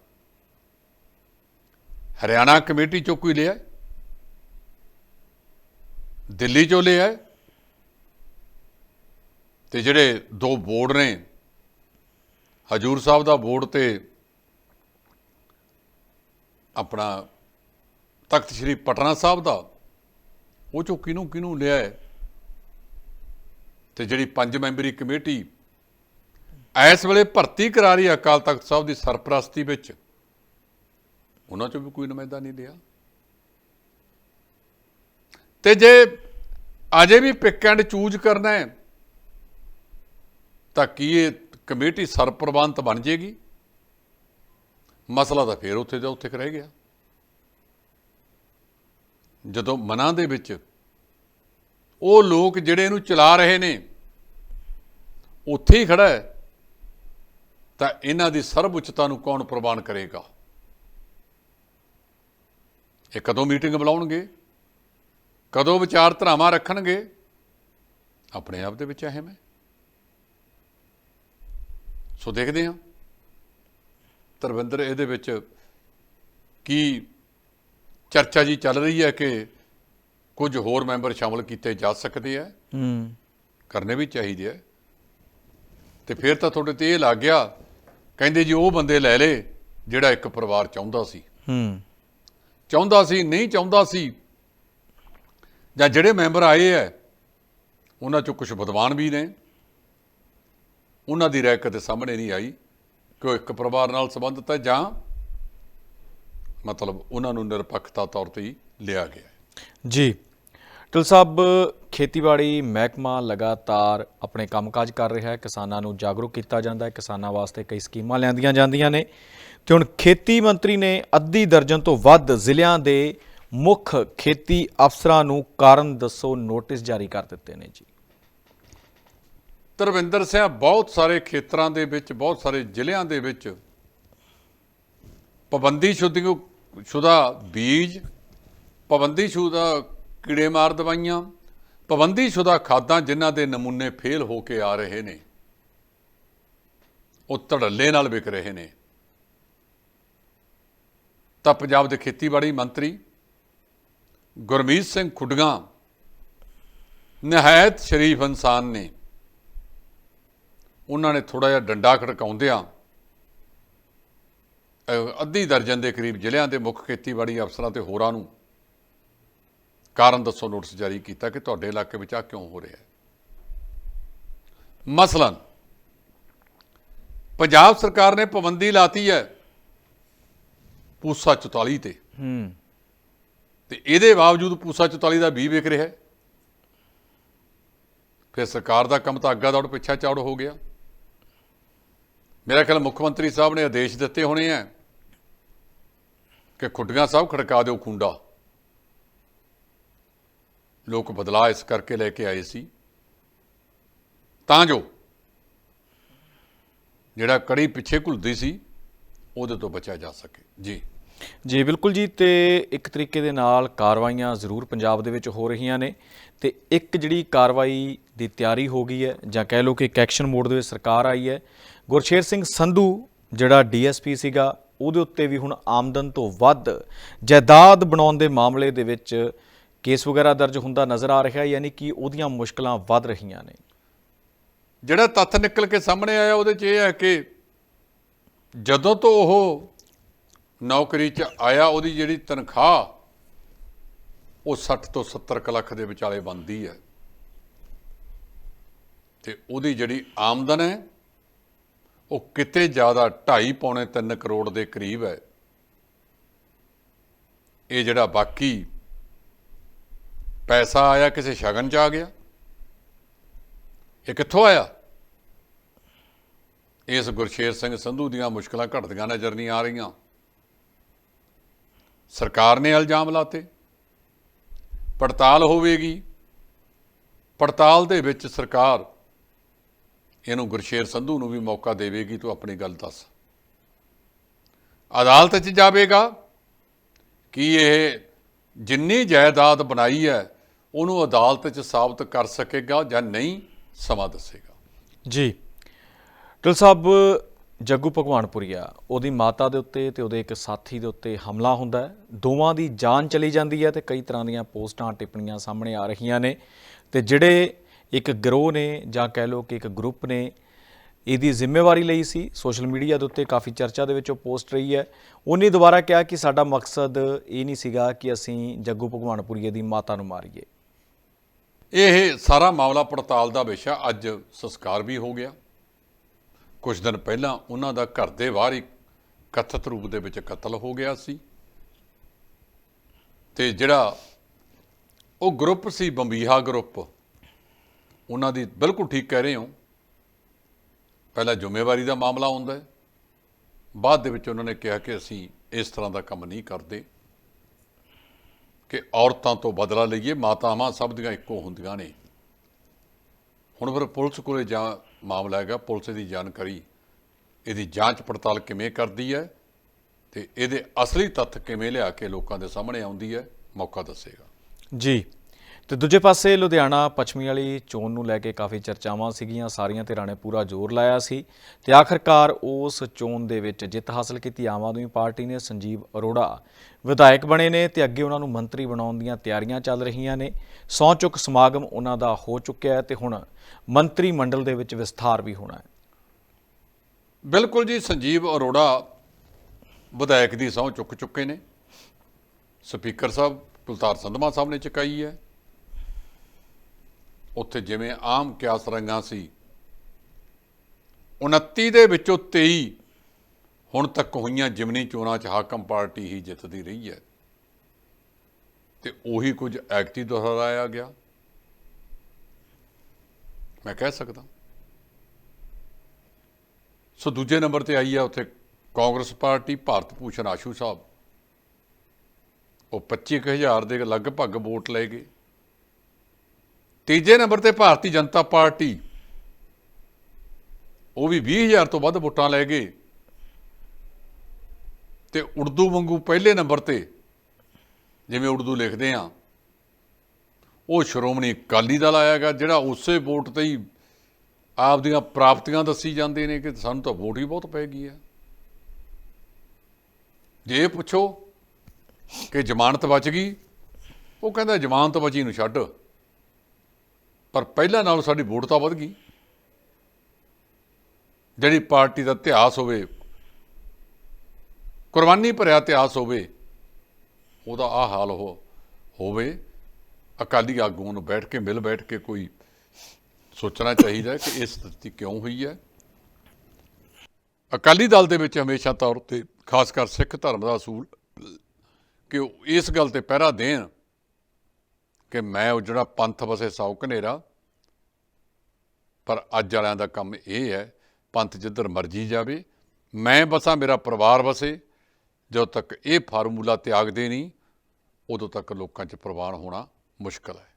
ਹਰਿਆਣਾ ਕਮੇਟੀ ਚੋਂ ਕੋਈ ਲਿਆ ਦਿੱਲੀ ਚੋਂ ਲਿਆ ਤੇ ਜਿਹੜੇ ਦੋ ਬੋਰਡ ਨੇ, ਹਜੂਰ ਸਾਹਿਬ ਦਾ ਬੋਰਡ ਤੇ ਆਪਣਾ ਤਖਤ ਸ੍ਰੀ ਪਟਨਾ ਸਾਹਿਬ ਦਾ, ਉਹ ਚੋਂ ਕਿਹਨੂੰ ਕਿਹਨੂੰ ਲਿਆ ਹੈ? ਤੇ ਜਿਹੜੀ ਪੰਜ ਮੈਂਬਰੀ ਕਮੇਟੀ ਇਸ ਵੇਲੇ ਭਰਤੀ ਕਰਾ ਰਹੀ ਹੈ ਅਕਾਲ ਤਖਤ ਸਾਹਿਬ ਦੀ ਸਰਪ੍ਰਸਤੀ ਵਿੱਚ, ਉਹਨਾਂ ਚੋਂ ਵੀ ਕੋਈ ਨੁਮਾਇੰਦਾ ਨਹੀਂ ਲਿਆ ਤੇ ਜੇ ਅਜੇ ਵੀ ਪਿਕ ਐਂਡ ਚੂਜ਼ ਕਰਨਾ ਹੈ, ਤਾਂ ਕੀ ਇਹ ਕਮੇਟੀ ਸਰਪ੍ਰਬੰਧ ਬਣ ਜੇਗੀ? ਮਸਲਾ ਤਾਂ ਫੇਰ ਉੱਥੇ ਦਾ ਉੱਥੇ ਕੁ ਰਹਿ ਗਿਆ। ਜਦੋਂ ਮਨਾਂ ਦੇ ਵਿੱਚ ਉਹ ਲੋਕ ਜਿਹੜੇ ਇਹਨੂੰ ਚਲਾ ਰਹੇ ਨੇ, ਉੱਥੇ ਹੀ ਖੜਾ ਹੈ, ਤਾਂ ਇਹਨਾਂ ਦੀ ਸਰਬ ਉੱਚਤਾ ਨੂੰ ਕੌਣ ਪ੍ਰਵਾਨ ਕਰੇਗਾ? ਇਹ ਕਦੋਂ ਮੀਟਿੰਗ ਬੁਲਾਉਣਗੇ? ਕਦੋਂ ਵਿਚਾਰ ਧਰਾਵਾਂ ਰੱਖਣਗੇ? ਆਪਣੇ ਆਪ ਦੇ ਵਿੱਚ ਅਹਿਮ ਹੈ ਸੋ ਦੇਖਦੇ ਹਾਂ। ਧਰਵਿੰਦਰ ਇਹਦੇ ਵਿੱਚ ਕੀ ਚਰਚਾ ਜੀ ਚੱਲ ਰਹੀ ਹੈ ਕਿ ਕੁਝ ਹੋਰ ਮੈਂਬਰ ਸ਼ਾਮਲ ਕੀਤੇ ਜਾ ਸਕਦੇ ਆ? ਹੂੰ। ਕਰਨੇ ਵੀ ਚਾਹੀਦੇ ਆ। ਤੇ ਫਿਰ ਤਾਂ ਤੁਹਾਡੇ ਤੇ ਇਹ ਲੱਗ ਗਿਆ ਕਹਿੰਦੇ ਜੀ ਉਹ ਬੰਦੇ ਲੈ ਲੇ ਜਿਹੜਾ ਇੱਕ ਪਰਿਵਾਰ ਚਾਹੁੰਦਾ ਸੀ। ਹੂੰ। ਚਾਹੁੰਦਾ ਸੀ ਨਹੀਂ ਚਾਹੁੰਦਾ ਸੀ ਜਾਂ ਜਿਹੜੇ ਮੈਂਬਰ ਆਏ ਐ, ਉਹਨਾਂ ਚੋਂ ਕੁਝ ਵਿਦਵਾਨ ਵੀ ਨੇ। ਉਹਨਾਂ ਦੀ ਰਾਏ ਕਦੇ ਸਾਹਮਣੇ ਨਹੀਂ ਆਈ ਕਿ ਉਹ ਇੱਕ ਪਰਿਵਾਰ ਨਾਲ ਸੰਬੰਧਿਤ ਹੈ ਜਾਂ ਮਤਲਬ ਉਹਨਾਂ ਨੂੰ ਨਿਰਪੱਖਤਾ ਤੌਰ ਤੇ ਲਿਆ ਗਿਆ ਜੀ। ਟੁਲ ਸਾਹਿਬ, ਖੇਤੀਬਾੜੀ ਮਹਿਕਮਾ ਲਗਾਤਾਰ ਆਪਣੇ ਕੰਮਕਾਜ ਕਰ ਰਿਹਾ ਹੈ। ਕਿਸਾਨਾਂ ਨੂੰ ਜਾਗਰੂਕ ਕੀਤਾ ਜਾਂਦਾ ਹੈ। ਕਿਸਾਨਾਂ ਵਾਸਤੇ ਕਈ ਸਕੀਮਾਂ ਲਿਆਂਦੀਆਂ ਜਾਂਦੀਆਂ ਨੇ। ਤੇ ਹੁਣ ਖੇਤੀ ਮੰਤਰੀ ਨੇ ਅੱਧੀ ਦਰਜਨ ਤੋਂ ਵੱਧ ਜ਼ਿਲ੍ਹਿਆਂ ਦੇ ਮੁੱਖ ਖੇਤੀ ਅਫਸਰਾਂ ਨੂੰ ਕਾਰਨ ਦੱਸੋ, ਨੋਟਿਸ ਜਾਰੀ ਕਰ ਦਿੱਤੇ ਨੇ ਜੀ। ਧਰਮਿੰਦਰ ਸਿੰਘ, ਬਹੁਤ ਸਾਰੇ ਖੇਤਰਾਂ ਦੇ ਵਿੱਚ, ਬਹੁਤ ਸਾਰੇ ਜ਼ਿਲ੍ਹਿਆਂ ਦੇ ਵਿੱਚ ਪਾਬੰਦੀ ਸ਼ੁਦਾ ਬੀਜ ਪਾਬੰਦੀ ਸ਼ੁਦਾ ਕੀੜੇ ਦਵਾਈਆਂ ਪਾਬੰਦੀ ਸ਼ੁਦਾ ਖਾਦਾਂ ਜਿਨ੍ਹਾਂ ਦੇ ਨਮੂਨੇ ਫੇਲ ਹੋ ਕੇ ਆ ਰਹੇ ਨੇ, ਉਹ ਧੜੱਲੇ ਨਾਲ ਵਿਕ ਰਹੇ ਨੇ। ਤਾਂ ਪੰਜਾਬ ਦੇ ਖੇਤੀਬਾੜੀ ਮੰਤਰੀ ਗੁਰਮੀਤ ਸਿੰਘ ਖੁੱਡਗਾ ਨਿਹਾਇਤ ਸ਼ਰੀਫ ਇਨਸਾਨ ਨੇ। ਉਹਨਾਂ ਨੇ ਥੋੜਾ ਜਿਹਾ ਡੰਡਾ ਖੜਕਾਉਂਦਿਆਂ ਅੱਧੀ ਦਰਜਨ ਦੇ ਕਰੀਬ ਜ਼ਿਲ੍ਹਿਆਂ ਦੇ ਮੁੱਖ ਖੇਤੀਬਾੜੀ ਅਫਸਰਾਂ ਤੇ ਹੋਰਾਂ ਨੂੰ ਕਾਰਨ ਦੱਸੋ ਨੋਟਿਸ ਜਾਰੀ ਕੀਤਾ ਕਿ ਤੁਹਾਡੇ ਇਲਾਕੇ ਵਿੱਚ ਆ ਕਿਉਂ ਹੋ ਰਿਹਾ ਹੈ? ਮਸਲਨ, ਪੰਜਾਬ ਸਰਕਾਰ ਨੇ ਪਾਬੰਦੀ ਲਾਤੀ ਹੈ ਪੂਸਾ 44 ਤੇ। ਹੂੰ। ਤੇ ਇਹਦੇ ਬਾਵਜੂਦ ਪੂਸਾ 44 ਦਾ ਬੀ ਵਿਕ ਰਿਹਾ ਹੈ। ਫਿਰ ਸਰਕਾਰ ਦਾ ਕੰਮ ਤਾਂ ਅੱਗਾ ਦੌੜ ਪਿੱਛਾ ਚੌੜ ਹੋ ਗਿਆ। ਮੇਰਾ ਖਿਆਲ ਮੁੱਖ ਮੰਤਰੀ ਸਾਹਿਬ ਨੇ ਆਦੇਸ਼ ਦਿੱਤੇ ਹੋਣੇ ਆ ਕਿ ਖੁੱਡੀਆਂ ਸਾਹਿਬ ਖੜਕਾ ਦਿਓ ਖੁੰਡਾ। ਲੋਕ ਬਦਲਾਅ ਇਸ ਕਰਕੇ ਲੈ ਕੇ ਆਏ ਸੀ। ਤਾਂ ਜੋ ਜਿਹੜਾ ਕੜੀ ਪਿੱਛੇ ਘੁਲਦੀ ਸੀ, ਉਹਦੇ ਤੋਂ ਬਚਿਆ ਜਾ ਸਕੇ। ਜੀ। ਜੀ, ਬਿਲਕੁਲ ਜੀ, ਤੇ ਇੱਕ ਤਰੀਕੇ ਦੇ ਨਾਲ ਕਾਰਵਾਈਆਂ ਜ਼ਰੂਰ ਪੰਜਾਬ ਦੇ ਵਿੱਚ ਹੋ ਰਹੀਆਂ ਨੇ ਤੇ ਇੱਕ ਜਿਹੜੀ ਕਾਰਵਾਈ ਦੀ ਤਿਆਰੀ ਹੋ ਗਈ ਹੈ, ਜਾਂ ਕਹਿ ਲਓ ਕਿ ਇੱਕ ਐਕਸ਼ਨ ਮੋਡ ਦੇ ਵਿੱਚ ਸਰਕਾਰ ਆਈ ਹੈ, ਗੁਰਸ਼ੇਰ ਸਿੰਘ ਸੰਧੂ ਜਿਹੜਾ ਡੀਐਸਪੀ ਸੀਗਾ, ਉਹਦੇ ਉੱਤੇ ਵੀ ਹੁਣ ਆਮਦਨ ਤੋਂ ਵੱਧ ਜਾਇਦਾਦ ਬਣਾਉਣ ਦੇ ਮਾਮਲੇ ਦੇ ਵਿੱਚ ਕੇਸ ਵਗੈਰਾ ਦਰਜ ਹੁੰਦਾ ਨਜ਼ਰ ਆ ਰਿਹਾ, ਯਾਨੀ ਕਿ ਉਹਦੀਆਂ ਮੁਸ਼ਕਲਾਂ ਵੱਧ ਰਹੀਆਂ ਨੇ। ਜਿਹੜਾ ਤੱਥ ਨਿਕਲ ਕੇ ਸਾਹਮਣੇ ਆਇਆ, ਉਹਦੇ 'ਚ ਇਹ ਹੈ ਕਿ ਜਦੋਂ ਤੋਂ ਉਹ ਨੌਕਰੀ 'ਚ ਆਇਆ, ਉਹਦੀ ਜਿਹੜੀ ਤਨਖਾਹ, ਉਹ 60 ਤੋਂ 70 ਕੁ ਲੱਖ ਦੇ ਵਿਚਾਲੇ ਬਣਦੀ ਹੈ। ਤੇ ਉਹਦੀ ਜਿਹੜੀ ਆਮਦਨ ਹੈ, ਉਹ ਕਿਤੇ ਜ਼ਿਆਦਾ 2.5 ਪੌਣੇ 3 ਕਰੋੜ ਦੇ ਕਰੀਬ ਹੈ। ਇਹ ਜਿਹੜਾ ਬਾਕੀ ਪੈਸਾ ਆਇਆ, ਕਿਸੇ ਸ਼ਗਨ 'ਚ ਆ ਗਿਆ। ਇਹ ਕਿੱਥੋਂ ਆਇਆ? ਇਸ ਗੁਰਸ਼ੇਰ ਸਿੰਘ ਸੰਧੂ ਦੀਆਂ ਮੁਸ਼ਕਲਾਂ ਘਟਦੀਆਂ ਨਜ਼ਰ ਨਹੀਂ ਆ ਰਹੀਆਂ। ਸਰਕਾਰ ਨੇ ਇਲਜ਼ਾਮ ਲਾਤੇ। ਪੜਤਾਲ ਹੋਵੇਗੀ। ਪੜਤਾਲ ਦੇ ਵਿੱਚ ਸਰਕਾਰ ਇਹਨੂੰ ਗੁਰਸ਼ੇਰ ਸੰਧੂ ਨੂੰ ਵੀ ਮੌਕਾ ਦੇਵੇਗੀ ਤੂੰ ਆਪਣੀ ਗੱਲ ਦੱਸ। ਅਦਾਲਤ 'ਚ ਜਾਵੇਗਾ। ਕਿ ਇਹ ਜਿੰਨੀ ਜਾਇਦਾਦ ਬਣਾਈ ਹੈ, ਉਹਨੂੰ ਅਦਾਲਤ 'ਚ ਸਾਬਤ ਕਰ ਸਕੇਗਾ ਜਾਂ ਨਹੀਂ, ਸਮਾਂ ਦੱਸੇਗਾ। ਜੀ। ਟਿਲ ਸਾਹਿਬ ਜੱਗੂ ਭਗਵਾਨਪੁਰੀਆ ਉਹਦੀ ਮਾਤਾ ਦੇ ਉੱਤੇ ਤੇ ਉਹਦੇ ਇੱਕ ਸਾਥੀ ਦੇ ਉੱਤੇ ਹਮਲਾ ਹੁੰਦਾ ਹੈ। ਦੋਵਾਂ ਦੀ ਜਾਨ ਚਲੀ ਜਾਂਦੀ ਹੈ ਤੇ ਕਈ ਤਰ੍ਹਾਂ ਦੀਆਂ ਪੋਸਟਾਂ, ਟਿੱਪਣੀਆਂ ਸਾਹਮਣੇ ਆ ਰਹੀਆਂ ਨੇ। ਤੇ ਜਿਹੜੇ ਇੱਕ ਗਰੋਹ ਨੇ ਜਾਂ ਕਹਿ ਲਓ ਕਿ ਇੱਕ ਗਰੁੱਪ ਨੇ, ਇਹਦੀ ਜ਼ਿੰਮੇਵਾਰੀ ਲਈ ਸੀ। ਸੋਸ਼ਲ ਮੀਡੀਆ ਦੇ ਉੱਤੇ ਕਾਫੀ ਚਰਚਾ ਦੇ ਵਿੱਚ ਉਹ ਪੋਸਟ ਰਹੀ ਹੈ। ਉਹਨੇ ਦੁਬਾਰਾ ਕਿਹਾ ਕਿ ਸਾਡਾ ਮਕਸਦ ਇਹ ਨਹੀਂ ਸੀਗਾ ਕਿ ਅਸੀਂ ਜੱਗੂ ਭਗਵਾਨਪੁਰੀਏ ਦੀ ਮਾਤਾ ਨੂੰ ਮਾਰੀਏ। ਇਹ ਸਾਰਾ ਮਾਮਲਾ ਪੜਤਾਲ ਦਾ ਵਿਸ਼ਾ। ਅੱਜ ਸੰਸਕਾਰ ਵੀ ਹੋ ਗਿਆ। ਕੁਝ ਦਿਨ ਪਹਿਲਾਂ ਉਹਨਾਂ ਦਾ ਘਰ ਦੇ ਬਾਹਰ ਹੀ ਕਥਿਤ ਰੂਪ ਦੇ ਵਿੱਚ ਕਤਲ ਹੋ ਗਿਆ ਸੀ। ਤੇ ਜਿਹੜਾ ਉਹ ਗਰੁੱਪ ਸੀ, ਬੰਬੀਹਾ ਗਰੁੱਪ, ਉਹਨਾਂ ਦੀ ਬਿਲਕੁਲ ਠੀਕ ਕਹਿ ਰਹੇ ਹੋ। ਪਹਿਲਾਂ ਜ਼ਿੰਮੇਵਾਰੀ ਦਾ ਮਾਮਲਾ ਹੁੰਦਾ ਹੈ। ਬਾਅਦ ਦੇ ਵਿੱਚ ਉਹਨਾਂ ਨੇ ਕਿਹਾ ਕਿ ਅਸੀਂ ਇਸ ਤਰ੍ਹਾਂ ਦਾ ਕੰਮ ਨਹੀਂ ਕਰਦੇ ਕਿ ਔਰਤਾਂ ਤੋਂ ਬਦਲਾ ਲਈਏ, ਮਾਤਾਵਾਂ ਸਭ ਦੀਆਂ ਇੱਕੋ ਹੁੰਦੀਆਂ ਨੇ। ਹੁਣ ਫਿਰ ਪੁਲਿਸ ਕੋਲੇ ਜਾਂ ਮਾਮਲਾ ਹੈਗਾ, ਪੁਲਿਸ ਦੀ ਜਾਣਕਾਰੀ, ਇਹਦੀ ਜਾਂਚ ਪੜਤਾਲ ਕਿਵੇਂ ਕਰਦੀ ਹੈ ਤੇ ਇਹਦੇ ਅਸਲੀ ਤੱਥ ਕਿਵੇਂ ਲਿਆ ਕੇ ਲੋਕਾਂ ਦੇ ਸਾਹਮਣੇ ਆਉਂਦੀ ਹੈ, ਮੌਕਾ ਦੱਸੇਗਾ। ਜੀ। ਤੇ ਦੂਜੇ ਪਾਸੇ ਲੁਧਿਆਣਾ ਪੱਛਮੀ ਵਾਲੀ ਚੋਣ ਨੂੰ ਲੈ ਕੇ ਕਾਫੀ ਚਰਚਾਵਾਂ ਸੀਗੀਆਂ, ਸਾਰੀਆਂ ਧਿਰਾਂ ਨੇ ਪੂਰਾ ਜ਼ੋਰ ਲਾਇਆ ਸੀ ਤੇ ਆਖਰਕਾਰ ਉਸ ਚੋਣ ਦੇ ਵਿੱਚ ਜਿੱਤ ਹਾਸਲ ਕੀਤੀ। ਆਮ ਆਦਮੀ ਪਾਰਟੀ ਨੇ ਸੰਜੀਵ ਅਰੋੜਾ ਵਿਧਾਇਕ ਬਣੇ ਨੇ ਤੇ ਅੱਗੇ ਉਹਨਾਂ ਨੂੰ ਮੰਤਰੀ ਬਣਾਉਣ ਦੀਆਂ ਤਿਆਰੀਆਂ ਚੱਲ ਰਹੀਆਂ ਨੇ। ਸਹੁੰ ਚੁੱਕ ਸਮਾਗਮ ਉਹਨਾਂ ਦਾ ਹੋ ਚੁੱਕਿਆ ਹੈ ਤੇ ਹੁਣ ਮੰਤਰੀ ਮੰਡਲ ਦੇ ਵਿੱਚ ਵਿਸਥਾਰ ਵੀ ਹੋਣਾ ਹੈ। ਬਿਲਕੁਲ ਜੀ, ਸੰਜੀਵ ਅਰੋੜਾ ਵਿਧਾਇਕ ਦੀ ਸਹੁੰ ਚੁੱਕ ਚੁੱਕੇ ਨੇ। ਸਪੀਕਰ ਸਾਹਿਬ ਕੁਲਤਾਰ ਸੰਧਮਾ ਸਾਹਿਬ ਨੇ ਚੁਕਾਈ ਹੈ। ਉੱਥੇ ਜਿਵੇਂ ਆਮ ਕਿਆਸ ਰੰਗਾਂ ਸੀ। 29 ਦੇ ਵਿੱਚੋਂ 23 ਹੁਣ ਤੱਕ ਹੋਈਆਂ ਜਿਮਨੀ ਚੋਣਾਂ 'ਚ ਹਾਕਮ ਪਾਰਟੀ ਹੀ ਜਿੱਤਦੀ ਰਹੀ ਹੈ। ਤੇ ਉਹੀ ਕੁਝ ਐਕਟੀ ਦੁਹਰਾਇਆ ਗਿਆ। ਮੈਂ ਕਹਿ ਸਕਦਾ। ਸੋ ਦੂਜੇ ਨੰਬਰ ਤੇ ਆਈ ਹੈ ਉੱਥੇ ਕਾਂਗਰਸ ਪਾਰਟੀ, ਭਾਰਤ ਭੂਸ਼ਣ ਆਸ਼ੂ ਸਾਹਿਬ। ਉਹ 25000 ਦੇ ਲਗਭਗ ਵੋਟ ਲੈ ਗਏ। ਤੀਜੇ ਨੰਬਰ ਤੇ ਭਾਰਤੀ ਜਨਤਾ ਪਾਰਟੀ। ਉਹ ਵੀ 20000 ਤੋਂ ਵੱਧ ਵੋਟਾਂ ਲੈ ਗਏ। ਤੇ ਉਰਦੂ ਵਾਂਗੂ ਪਹਿਲੇ ਨੰਬਰ ਤੇ, ਜਿਵੇਂ ਉਰਦੂ ਲਿਖਦੇ ਆ ਉਹ ਸ਼੍ਰੋਮਣੀ ਅਕਾਲੀ ਦਲ ਆਇਆਗਾ ਜਿਹੜਾ ਉਸੇ ਵੋਟ ਤੇ ਹੀ ਆਪ ਦੀਆਂ ਪ੍ਰਾਪਤੀਆਂ ਦੱਸੀ ਜਾਂਦੇ ਨੇ ਕਿ ਸਾਨੂੰ ਤਾਂ ਵੋਟ ਹੀ ਬਹੁਤ ਪੈ ਗਈ ਹੈ। ਜੇ ਇਹ ਪੁੱਛੋ ਕਿ ਜ਼ਮਾਨਤ ਬਚ ਗਈ, ਉਹ ਕਹਿੰਦਾ ਜ਼ਮਾਨਤ ਬਚੀ ਨੂੰ ਛੱਡ। ਪਰ ਪਹਿਲਾਂ ਨਾਲੋਂ ਸਾਡੀ ਵੋਟ ਤਾਂ ਵੱਧ ਗਈ। ਜਿਹੜੀ ਪਾਰਟੀ ਦਾ ਇਤਿਹਾਸ ਹੋਵੇ, ਕੁਰਬਾਨੀ ਭਰਿਆ ਇਤਿਹਾਸ ਹੋਵੇ, ਉਹਦਾ ਆ ਹਾਲ ਹੋ, ਹੋਵੇ, ਅਕਾਲੀ ਆਗੂਆਂ ਨੂੰ ਬੈਠ ਕੇ, ਮਿਲ ਬੈਠ ਕੇ ਕੋਈ ਸੋਚਣਾ ਚਾਹੀਦਾ ਕਿ ਇਹ ਸਥਿਤੀ ਕਿਉਂ ਹੋਈ ਹੈ। ਅਕਾਲੀ ਦਲ ਦੇ ਵਿੱਚ ਹਮੇਸ਼ਾ ਤੌਰ ਤੇ, ਖਾਸ ਕਰ ਸਿੱਖ ਧਰਮ ਦਾ ਅਸੂਲ, ਕਿ ਉਹ ਇਸ ਗੱਲ ਤੇ ਪਹਿਰਾ ਦੇਣ ਕਿ ਮੈਂ ਉਹ ਜਿਹੜਾ ਪੰਥ ਵਸੇ ਸੌ ਘਨੇਰਾ, ਪਰ ਅੱਜ ਵਾਲਿਆਂ ਦਾ ਕੰਮ ਇਹ ਹੈ, ਪੰਥ ਜਿੱਧਰ ਮਰਜ਼ੀ ਜਾਵੇ, ਮੈਂ ਬਸਾਂ ਮੇਰਾ ਪਰਿਵਾਰ ਵਸੇ, ਜਦੋਂ ਤੱਕ ਇਹ ਫਾਰਮੂਲਾ ਤਿਆਗਦੇ ਨਹੀਂ, ਉਦੋਂ ਤੱਕ ਲੋਕਾਂ 'ਚ ਪ੍ਰਵਾਨ ਹੋਣਾ ਮੁਸ਼ਕਲ ਹੈ।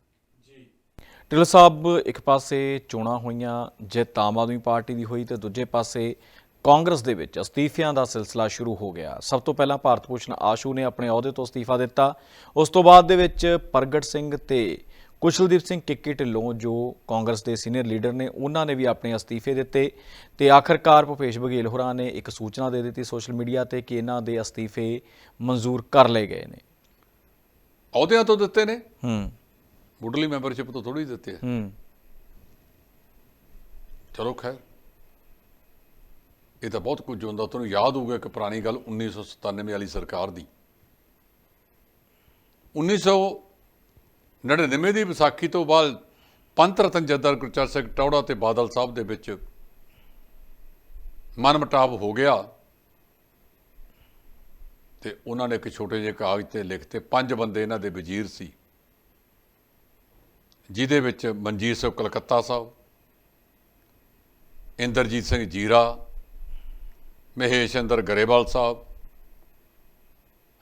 ਢਿੱਲੋਂ ਸਾਹਿਬ, ਇੱਕ ਪਾਸੇ ਚੋਣਾਂ ਹੋਈਆਂ ਜਿੱਤ ਆਮ ਆਦਮੀ ਪਾਰਟੀ ਦੀ ਹੋਈ ਤੇ ਦੂਜੇ ਪਾਸੇ ਕਾਂਗਰਸ ਦੇ ਵਿੱਚ ਅਸਤੀਫਿਆਂ ਦਾ ਸਿਲਸਿਲਾ ਸ਼ੁਰੂ ਹੋ ਗਿਆ। ਸਭ ਤੋਂ ਪਹਿਲਾਂ ਭਾਰਤ ਭੂਸ਼ਣ ਆਸ਼ੂ ਨੇ ਆਪਣੇ ਅਹੁਦੇ ਤੋਂ ਅਸਤੀਫਾ ਦਿੱਤਾ। ਉਸ ਤੋਂ ਬਾਅਦ ਦੇ ਵਿੱਚ ਪ੍ਰਗਟ ਸਿੰਘ ਤੇ ਕੁਸ਼ਲਦੀਪ ਸਿੰਘ ਕਿੱਕੀ ਢਿੱਲੋਂ ਜੋ ਕਾਂਗਰਸ ਦੇ ਸੀਨੀਅਰ ਲੀਡਰ ਨੇ ਉਹਨਾਂ ਨੇ ਵੀ ਆਪਣੇ ਅਸਤੀਫੇ ਦਿੱਤੇ ਤੇ ਆਖਰਕਾਰ ਭੁਪੇਸ਼ ਬਘੇਲ ਹੋਰਾਂ ਨੇ ਇੱਕ ਸੂਚਨਾ ਦੇ ਦਿੱਤੀ ਸੋਸ਼ਲ ਮੀਡੀਆ ਤੇ ਕਿ ਇਹਨਾਂ ਦੇ ਅਸਤੀਫੇ ਮਨਜ਼ੂਰ ਕਰ ਲਏ ਗਏ ਨੇ। ਅਹੁਦਿਆਂ ਤੋਂ ਦਿੱਤੇ ਨੇ? ਹੂੰ। ਮੁੱਢਲੀ ਮੈਂਬਰਸ਼ਿਪ ਤੋਂ ਥੋੜੀ ਦਿੱਤੇ ਆ। ਹੂੰ। ਚਲੋ ਖੈਰ। ਇਹ ਤਾਂ ਬਹੁਤ ਕੁਝ ਹੁੰਦਾ। ਤੁਹਾਨੂੰ ਯਾਦ ਹੋਊਗਾ ਇੱਕ ਪੁਰਾਣੀ ਗੱਲ 1997 ਵਾਲੀ ਸਰਕਾਰ ਦੀ। 1999 ਦੀ ਵਿਸਾਖੀ ਤੋਂ ਬਾਅਦ ਪੰਥ ਰਤਨ ਜੱਦਰ ਗੁਰਚਰ ਸਿੰਘ ਟੌੜਾ ਤੇ ਬਾਦਲ ਸਾਹਿਬ ਦੇ ਵਿੱਚ ਮਨਮਟਾਵ ਹੋ ਗਿਆ ਤੇ ਉਹਨਾਂ ਨੇ ਇੱਕ ਛੋਟੇ ਜਿਹੇ ਕਾਗਜ਼ ਤੇ ਲਿਖਤੇ ਪੰਜ ਬੰਦੇ ਇਹਨਾਂ ਦੇ ਵਜ਼ੀਰ ਸੀ, ਜਿਹਦੇ ਵਿੱਚ ਮਨਜੀਤ ਸਿੰਘ ਕਲਕੱਤਾ ਸਾਹਿਬ, ਇੰਦਰਜੀਤ ਸਿੰਘ ਜੀਰਾ ਮਹੇਸ਼ ਅੰਦਰ ਗਰੇਵਾਲ ਸਾਹਿਬ,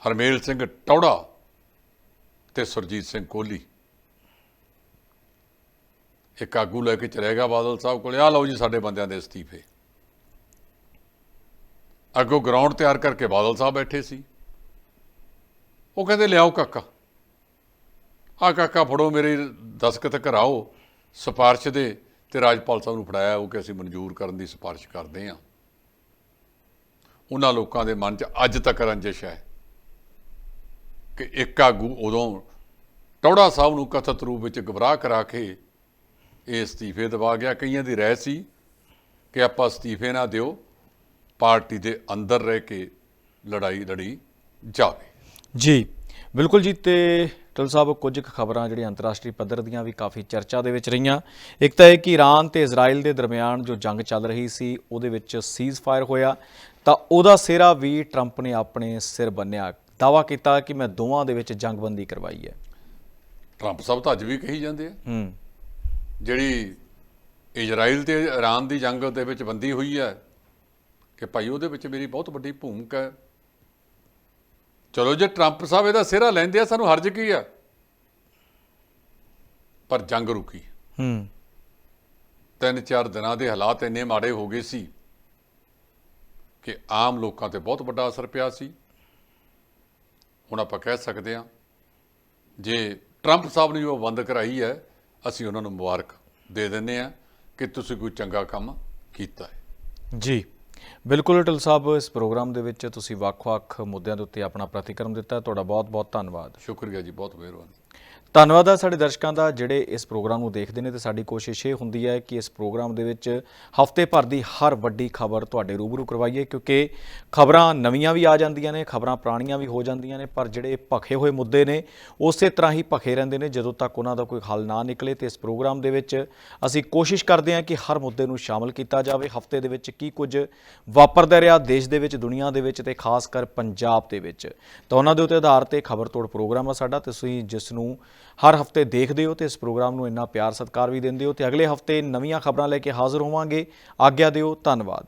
ਹਰਮੇਲ ਸਿੰਘ ਟੌੜਾ ਤੇ ਸੁਰਜੀਤ ਸਿੰਘ ਕੋਹਲੀ। ਇੱਕ ਆਗੂ ਲੈ ਕੇ ਚਲੇਗਾ ਬਾਦਲ ਸਾਹਿਬ ਕੋਲੇ। ਆ ਲਓ ਜੀ ਸਾਡੇ ਬੰਦਿਆਂ ਦੇ ਅਸਤੀਫੇ। ਅੱਗੋਂ ਗਰਾਊਂਡ ਤਿਆਰ ਕਰਕੇ ਬਾਦਲ ਸਾਹਿਬ ਬੈਠੇ ਸੀ। ਉਹ ਕਹਿੰਦੇ, ਲਿਆਓ ਕਾਕਾ। ਆ ਕਾਕਾ ਫੜੋ, ਮੇਰੀ ਦਸਖਤ ਕਰਾਓ ਸਿਫਾਰਿਸ਼ ਦੇ ਤੇ ਰਾਜਪਾਲ ਸਾਹਿਬ ਨੂੰ ਫੜਾਇਆ ਉਹ ਕਿ ਅਸੀਂ ਮਨਜ਼ੂਰ ਕਰਨ ਦੀ ਸਿਫਾਰਿਸ਼ ਕਰਦੇ ਹਾਂ। ਉਹਨਾਂ ਲੋਕਾਂ ਦੇ ਮਨ 'ਚ ਅੱਜ ਤੱਕ ਰੰਜਿਸ਼ ਹੈ ਕਿ ਇੱਕ ਆਗੂ ਉਦੋਂ ਟੌੜਾ ਸਾਹਿਬ ਨੂੰ ਕਥਿਤ ਰੂਪ ਵਿੱਚ ਗਮਰਾਹ ਕਰਾ ਕੇ ਇਹ ਅਸਤੀਫੇ ਦਵਾ ਗਿਆ। ਕਈਆਂ ਦੀ ਰਹਿ ਸੀ ਕਿ ਆਪਾਂ ਅਸਤੀਫੇ ਨਾ ਦਿਓ, ਪਾਰਟੀ ਦੇ ਅੰਦਰ ਰਹਿ ਕੇ ਲੜਾਈ ਲੜੀ ਜਾਵੇ। ਜੀ, ਬਿਲਕੁਲ ਜੀ, ਤੇ ਟਲ ਸਾਹਿਬ, ਕੁਝ ਕੁ ਖਬਰਾਂ ਜਿਹੜੀਆਂ ਅੰਤਰਰਾਸ਼ਟਰੀ ਪੱਧਰ ਦੀਆਂ ਵੀ ਕਾਫੀ ਚਰਚਾ ਦੇ ਵਿੱਚ ਰਹੀਆਂ। ਇੱਕ ਤਾਂ ਇਹ ਕਿ ਈਰਾਨ ਤੇ ਇਜ਼ਰਾਈਲ ਦੇ ਦਰਮਿਆਨ ਜੋ ਜੰਗ ਚੱਲ ਰਹੀ ਸੀ, ਉਹਦੇ ਵਿੱਚ ਸੀਜ਼ ਫਾਇਰ ਹੋਇਆ। ਤਾਂ ਉਹਦਾ ਸਿਹਰਾ ਵੀ ਟਰੰਪ ਨੇ ਆਪਣੇ ਸਿਰ ਬੰਨਿਆ। ਦਾਵਾ ਕੀਤਾ ਕਿ ਮੈਂ ਦੋਵਾਂ ਦੇ ਵਿੱਚ ਜੰਗਬੰਦੀ ਕਰਵਾਈ ਹੈ। ਟਰੰਪ ਸਾਹਿਬ ਤਾਂ ਅੱਜ ਵੀ ਕਹੀ ਜਾਂਦੇ ਆ। ਹੂੰ। ਜਿਹੜੀ ਇਜ਼ਰਾਈਲ ਤੇ ਇਰਾਨ ਦੀ ਜੰਗ ਦੇ ਵਿੱਚ ਬੰਦੀ ਹੋਈ ਹੈ ਕਿ ਭਾਈ ਉਹਦੇ ਵਿੱਚ ਮੇਰੀ ਬਹੁਤ ਵੱਡੀ ਭੂਮਿਕਾ ਹੈ। ਚਲੋ ਜੇ ਟਰੰਪ ਸਾਹਿਬ ਇਹਦਾ ਸਿਹਰਾ ਲੈਂਦੇ ਆ ਸਾਨੂੰ ਹਰਜ ਕੀ ਆ? ਪਰ ਜੰਗ ਰੁਕੀ। ਹੂੰ। ਤਿੰਨ ਚਾਰ ਦਿਨਾਂ ਦੇ ਹਾਲਾਤ ਇੰਨੇ ਮਾੜੇ ਹੋ ਗਏ ਸੀ ਕਿ ਆਮ ਲੋਕਾਂ ਤੇ ਬਹੁਤ ਵੱਡਾ ਅਸਰ ਪਿਆ ਸੀ। ਹੁਣ ਆਪਾਂ ਕਹਿ ਸਕਦੇ ਹਾਂ ਜੇ ਟਰੰਪ ਸਾਹਿਬ ਨੇ ਉਹ ਬੰਦ ਕਰਾਈ ਹੈ ਅਸੀਂ ਉਹਨਾਂ ਨੂੰ ਮੁਬਾਰਕ ਦੇ ਦਿੰਨੇ ਆ ਕਿ ਤੁਸੀਂ ਕੋਈ ਚੰਗਾ ਕੰਮ ਕੀਤਾ ਹੈ। ਜੀ ਬਿਲਕੁਲ ਟਲ ਸਾਹਿਬ ਇਸ ਪ੍ਰੋਗਰਾਮ ਦੇ ਵਿੱਚ ਤੁਸੀਂ ਵੱਖ-ਵੱਖ ਮੁੱਦਿਆਂ ਦੇ ਉੱਤੇ ਆਪਣਾ ਪ੍ਰਤੀਕਰਮ ਦਿੱਤਾ। ਤੁਹਾਡਾ ਬਹੁਤ-ਬਹੁਤ ਧੰਨਵਾਦ। ਸ਼ੁਕਰੀਆ ਜੀ ਬਹੁਤ ਮਿਹਰਬਾਨੀ। ਧੰਨਵਾਦ ਆ ਸਾਡੇ ਦਰਸ਼ਕਾਂ ਦਾ ਜਿਹੜੇ ਇਸ ਪ੍ਰੋਗਰਾਮ ਨੂੰ ਦੇਖਦੇ ਨੇ ਤੇ ਸਾਡੀ ਕੋਸ਼ਿਸ਼ ਇਹ ਹੁੰਦੀ ਹੈ ਕਿ ਇਸ ਪ੍ਰੋਗਰਾਮ ਦੇ ਵਿੱਚ ਹਫ਼ਤੇ ਭਰ ਦੀ ਹਰ ਵੱਡੀ ਖਬਰ ਤੁਹਾਡੇ ਰੂਬਰੂ ਕਰਵਾਈਏ ਕਿਉਂਕਿ ਖਬਰਾਂ ਨਵੀਆਂ ਵੀ ਆ ਜਾਂਦੀਆਂ ਨੇ, ਖਬਰਾਂ ਪੁਰਾਣੀਆਂ ਵੀ ਹੋ ਜਾਂਦੀਆਂ ਨੇ, ਪਰ ਜਿਹੜੇ ਭਖੇ ਹੋਏ ਮੁੱਦੇ ਨੇ, ਉਸੇ ਤਰ੍ਹਾਂ ਹੀ ਭਖੇ ਰਹਿੰਦੇ ਨੇ ਜਦੋਂ ਤੱਕ ਉਹਨਾਂ ਦਾ ਕੋਈ ਹੱਲ ਨਾ ਨਿਕਲੇ ਤੇ ਇਸ ਪ੍ਰੋਗਰਾਮ ਦੇ ਵਿੱਚ ਅਸੀਂ ਕੋਸ਼ਿਸ਼ ਕਰਦੇ ਹਾਂ ਕਿ ਹਰ ਮੁੱਦੇ ਨੂੰ ਸ਼ਾਮਲ ਕੀਤਾ ਜਾਵੇ। ਹਫ਼ਤੇ ਦੇ ਵਿੱਚ ਕੀ ਕੁਝ ਵਾਪਰਦਾ ਰਿਹਾ ਦੇਸ਼ ਦੇ ਵਿੱਚ, ਦੁਨੀਆ ਦੇ ਵਿੱਚ ਤੇ ਖਾਸ ਕਰ ਪੰਜਾਬ ਦੇ ਵਿੱਚ। ਤਾਂ ਉਹਨਾਂ ਦੇ ਉੱਤੇ ਆਧਾਰ ਤੇ ਖਬਰ ਤੋੜ ਪ੍ਰੋਗਰਾਮ ਆ ਸਾਡਾ ਤੇ ਤੁਸੀਂ ਜਿਸ ਨੂੰ ਹਰ ਹਫ਼ਤੇ ਦੇਖਦੇ ਹੋ ਤੇ ਇਸ ਪ੍ਰੋਗਰਾਮ ਨੂੰ ਇੰਨਾ ਪਿਆਰ ਸਤਿਕਾਰ ਵੀ ਦਿੰਦੇ ਹੋ ਤੇ ਅਗਲੇ ਹਫ਼ਤੇ ਨਵੀਆਂ ਖਬਰਾਂ ਲੈ ਕੇ ਹਾਜ਼ਰ ਹੋਵਾਂਗੇ। ਆਗਿਆ ਦਿਓ, ਧੰਨਵਾਦ।